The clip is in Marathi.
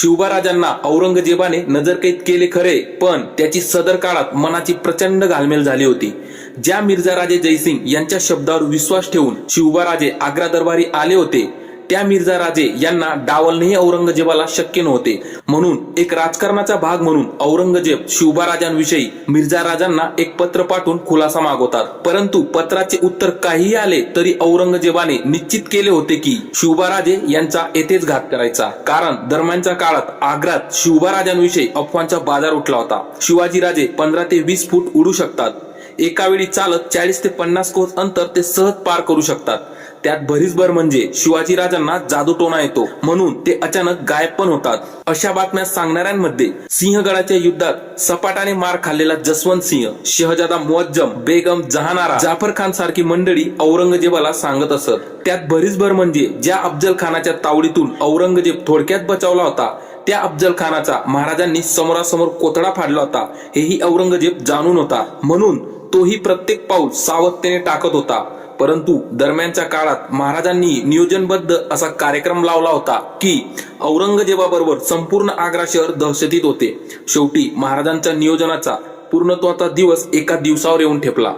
शिवबाराजांना औरंगजेबाने नजरकैद केले खरे पण त्याची सदर काळात मनाची प्रचंड घालमेल झाली होती. ज्या मिर्झा राजे जयसिंग यांच्या शब्दावर विश्वास ठेवून शिवबाराजे आग्रा दरबारी आले होते त्या मिर्झा राजे यांना डावलणेही औरंगजेबाला शक्य नव्हते. म्हणून एक राजकारणाचा भाग म्हणून औरंगजेब शिवबाराजांविषयी मिर्झा राजांना एक पत्र पाठवून खुलासा मागवतात. परंतु पत्राचे उत्तर काहीही आले तरी औरंगजेबाने निश्चित केले होते की शिवबाराजे यांचा येथेच घात करायचा. कारण दरम्यानच्या काळात आग्रात शिवबाराजांविषयी अफवांचा बाजार उठला होता. शिवाजीराजे पंधरा ते वीस फूट उडू शकतात. एका वेळी चालत चाळीस ते पन्नास कोस अंतर ते सहज पार करू शकतात. त्यात भरीसभर म्हणजे शिवाजी राजांना जादूटोणा येतो. म्हणून ते अचानक गायब पण होतात. अशा बातम्या सांगणाऱ्यांमध्ये सिंहगडाच्या युद्धात सपाटाने मार खाल्लेला जसवंत सिंह शहजादा मुअज्जम बेगम जहानारा जाफर खान सारखी मंडळी औरंगजेबाला सांगत असत. त्यात भरीसभर म्हणजे ज्या अफजल खानाच्या तावडीतून औरंगजेब थोडक्यात बचावला होता त्या अफजल खानाचा महाराजांनी समोरासमोर कोथडा फाडला होता हेही औरंगजेब जाणून होता. म्हणून तोही प्रत्येक पाऊल सावधतेने टाकत होता. परंतु दरम्यानच्या काळात महाराजांनी नियोजनबद्ध असा कार्यक्रम लावला होता की औरंगजेबाबरोबर संपूर्ण आग्रा शहर दहशतीत होते. शेवटी महाराजांच्या नियोजनाचा पूर्णत्वाचा दिवस एका दिवसावर येऊन ठेपला.